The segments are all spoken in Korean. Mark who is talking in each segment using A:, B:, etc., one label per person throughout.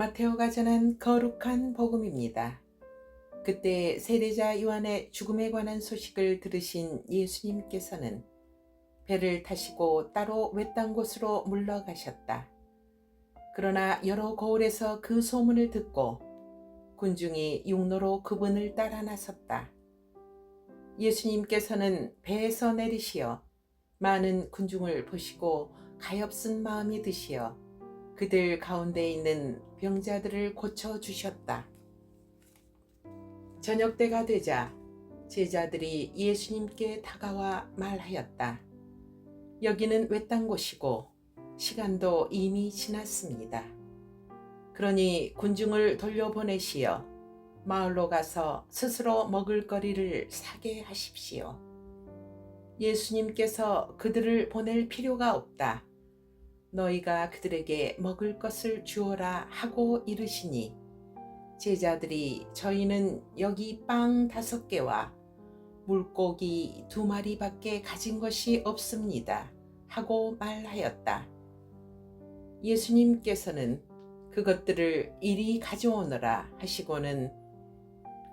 A: 마테오가 전한 거룩한 복음입니다. 그때 세례자 요한의 죽음에 관한 소식을 들으신 예수님께서는 배를 타시고 따로 외딴 곳으로 물러가셨다. 그러나 여러 거울에서 그 소문을 듣고 군중이 육로로 그분을 따라 나섰다. 예수님께서는 배에서 내리시어 많은 군중을 보시고 가엾은 마음이 드시어 그들 가운데 있는 병자들을 고쳐 주셨다. 저녁 때가 되자 제자들이 예수님께 다가와 말하였다. 여기는 외딴 곳이고 시간도 이미 지났습니다. 그러니 군중을 돌려보내시어 마을로 가서 스스로 먹을 거리를 사게 하십시오. 예수님께서 그들을 보낼 필요가 없다. 너희가 그들에게 먹을 것을 주어라 하고 이르시니 제자들이 저희는 여기 빵 다섯 개와 물고기 두 마리밖에 가진 것이 없습니다. 하고 말하였다. 예수님께서는 그것들을 이리 가져오너라 하시고는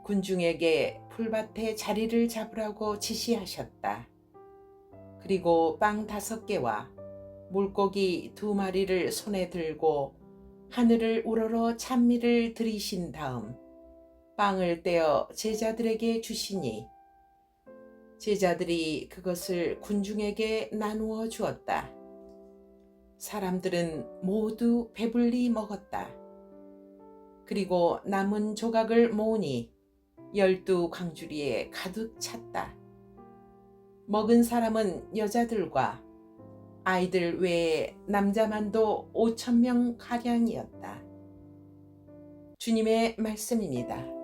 A: 군중에게 풀밭에 자리를 잡으라고 지시하셨다. 그리고 빵 다섯 개와 물고기 두 마리를 손에 들고 하늘을 우러러 찬미를 들이신 다음 빵을 떼어 제자들에게 주시니 제자들이 그것을 군중에게 나누어 주었다. 사람들은 모두 배불리 먹었다. 그리고 남은 조각을 모으니 열두 광주리에 가득 찼다. 먹은 사람은 여자들과 아이들 외에 남자만도 5천 명 가량이었다. 주님의 말씀입니다.